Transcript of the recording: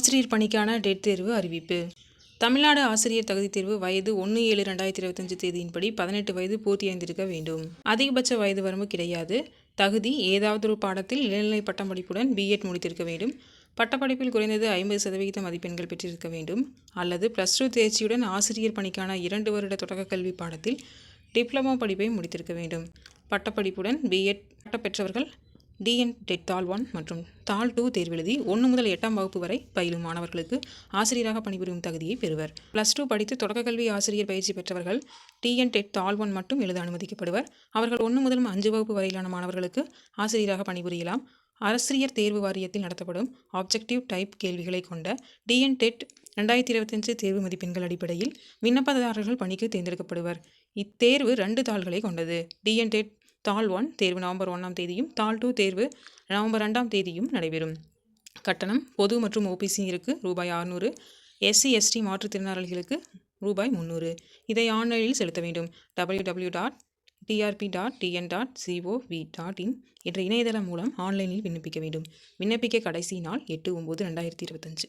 ஆசிரியர் பணிக்கான டெட் தேர்வு அறிவிப்பு. தமிழ்நாடு ஆசிரியர் தகுதித் தேர்வு வயது ஒன்று ஏழு ரெண்டாயிரத்தி இருபத்தஞ்சு தேதியின்படி பதினெட்டு வயது பூர்த்தியடைந்திருக்க வேண்டும். அதிகபட்ச வயது வரம்பு கிடையாது. தகுதி ஏதாவது ஒரு பாடத்தில் இளநிலை பட்டம் படிப்புடன் பிஎட் முடித்திருக்க வேண்டும். பட்டப்படிப்பில் குறைந்தது ஐம்பது சதவிகித மதிப்பெண்கள் பெற்றிருக்க வேண்டும். அல்லது ப்ளஸ் டூ தேர்ச்சியுடன் ஆசிரியர் பணிக்கான இரண்டு வருட தொடக்கக் கல்வி பாடத்தில் டிப்ளமோ படிப்பை முடித்திருக்க வேண்டும். பட்டப்படிப்புடன் பிஎட் பட்டம் பெற்றவர்கள் டிஎன் டெட் தாள் ஒன் மற்றும் தாள் டூ தேர்வெழுதி ஒன்று முதல் எட்டாம் வகுப்பு வரை பயிலும் மாணவர்களுக்கு ஆசிரியராக பணிபுரியும் தகுதியை பெறுவர். ப்ளஸ் டூ படித்து தொடக்க கல்வி ஆசிரியர் பயிற்சி பெற்றவர்கள் டிஎன் டெட் தாள் ஒன் மட்டும் எழுத அனுமதிக்கப்படுவர். அவர்கள் ஒன்று முதல் அஞ்சு வகுப்பு வரையிலான மாணவர்களுக்கு ஆசிரியராக பணிபுரியலாம். ஆசிரியர் தேர்வு வாரியத்தில் நடத்தப்படும் ஆப்ஜெக்டிவ் டைப் கேள்விகளை கொண்ட டிஎன் டெட் ரெண்டாயிரத்தி இருபத்தஞ்சு தேர்வு மதிப்பெண்கள் அடிப்படையில் விண்ணப்பதாரர்கள் பணிக்கு தேர்ந்தெடுக்கப்படுவர். இத்தேர்வு ரெண்டு தாள்களை கொண்டது. டிஎன் டெட் தாள் ஒன் தேர்வு நவம்பர் ஒன்றாம் தேதியும் தாள் டூ தேர்வு நவம்பர் ரெண்டாம் தேதியும் நடைபெறும். கட்டணம் பொது மற்றும் ஓபிசியிருக்கு ரூபாய் அறுநூறு. எஸ்சி எஸ்டி மாற்றுத்திறனாளிகளுக்கு ரூபாய் முந்நூறு. இதை ஆன்லைனில் செலுத்த வேண்டும். W W dot TRB dot TN dot COV dot in என்ற இணையதளம் மூலம் ஆன்லைனில் விண்ணப்பிக்க வேண்டும். விண்ணப்பிக்க கடைசி நாள் எட்டு ஒம்பது ரெண்டாயிரத்தி இருபத்தஞ்சு.